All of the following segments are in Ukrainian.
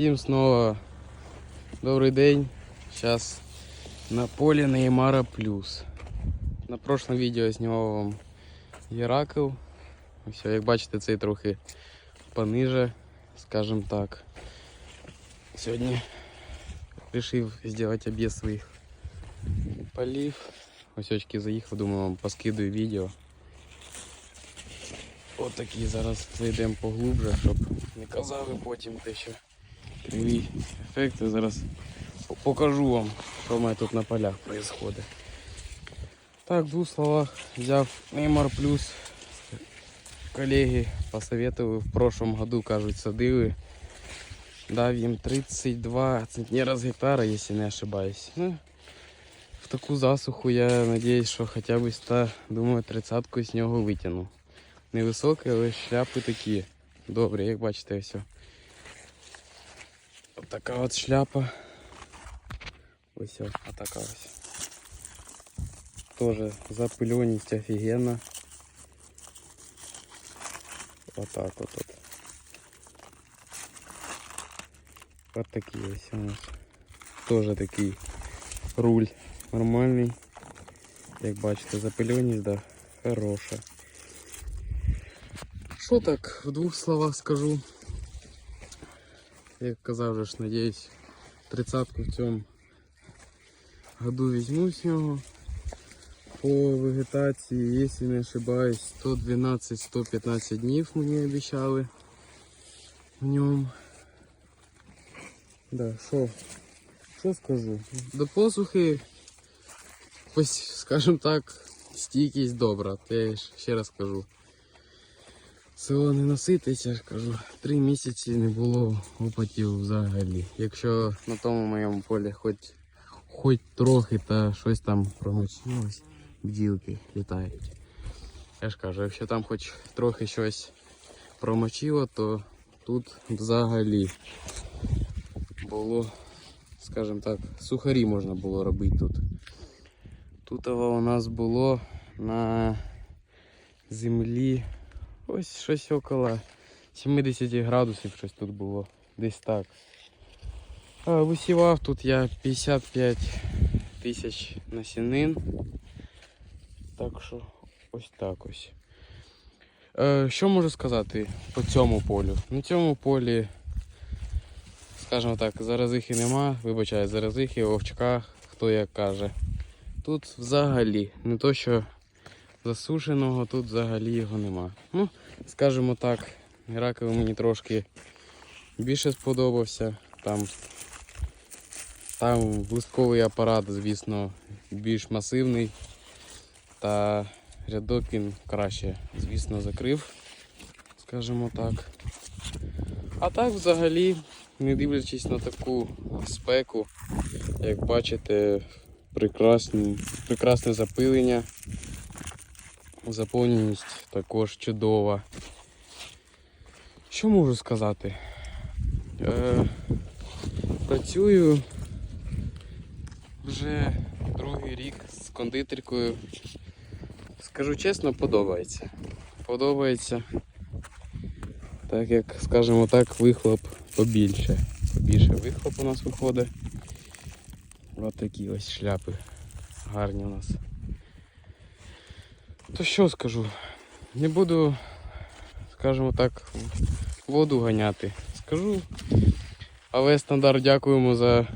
Всім знову добрий день. Зараз на полі Неймара Плюс. На прошлом відео я знімав вам Геракл. Все, як бачите, цей трохи пониже, скажем так. Сьогодні вирішив зробити об'їзд своїх полів. Ось очки заїхав, думаю, вам поскидаю відео. От такі зараз зайдемо поглубже, щоб не казали потім те, що криві ефекти. Зараз покажу вам, що в мене тут на полях відбувається. Так, в двух словах взяв Неймар Плюс. Колеги посоветовали в прошлом году, кажуть, садили. Дав їм 32 центнера з гектара, якщо не ошибаюсь. Ну, в таку засуху я надіюсь, що хоча б 100, думаю, тридцятку з нього витягну. Невисокі, але шляпи такі. Добрі, як бачите, все. Ось така от шляпа. Ось ось, така ось. Тоже запильоність офігенна. Отак от. от. Вот такі ось у нас. Тоже такий руль нормальний. Як бачите, запильоність, да, хороша. Що так, в двох словах скажу. Як казав вже ж, надіюсь, тридцатку в цьому году візьму з нього. По вегетації, якщо не ошибаюсь, 112-115 днів мені обіцяли в ньому. Да, що? Що скажу? До посухи, скажімо так, стійкість добра, я ще раз кажу. Село не носитися, я ж кажу, три місяці не було опитів взагалі. Якщо на тому моєму полі хоч, хоч трохи та щось там промочилось, бджілки літають. Я ж кажу, якщо там хоч трохи щось промочило, то тут взагалі було, скажімо так, сухарі можна було робити тут. Тут у нас було на землі ось щось около 70 градусів щось тут було. Десь так. А, висівав тут я 55 тисяч насінин. Так що ось так ось. Е, що можу сказати по цьому полю? На цьому полі скажімо так, заразихи нема, вибачаю, заразихи, овчка, хто як каже. Тут взагалі, не то що засушеного, тут взагалі його нема. Ну, скажімо так, Геракл мені трошки більше сподобався. Там, там листковий апарат, звісно, більш масивний. Та рядок він краще, звісно, закрив, скажімо так. А так взагалі, не дивлячись на таку спеку, як бачите, прекрасне запилення. Заповненість також чудова. Що можу сказати? Е, працюю вже другий рік з кондитеркою. Скажу чесно, подобається. Подобається. Так як, скажімо так, вихлоп побільше. Побільше вихлоп у нас виходить. Ось такі ось шляпи гарні у нас. То що скажу? Не буду, скажімо так, воду ганяти. Скажу. Але стандарт дякуємо за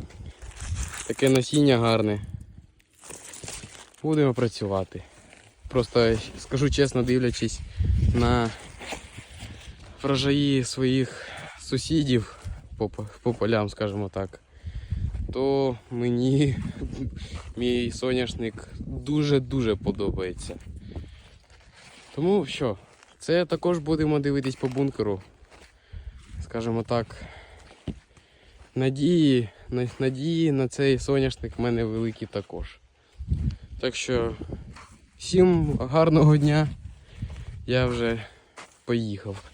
таке насіння гарне. Будемо працювати. Просто скажу чесно, дивлячись на врожаї своїх сусідів по, по полям, скажімо так, то мені мій соняшник дуже-дуже подобається. Тому що, це також будемо дивитись по бункеру. Скажімо так. Надії, надії на цей соняшник в мене великі також. Так що всім гарного дня. Я вже поїхав.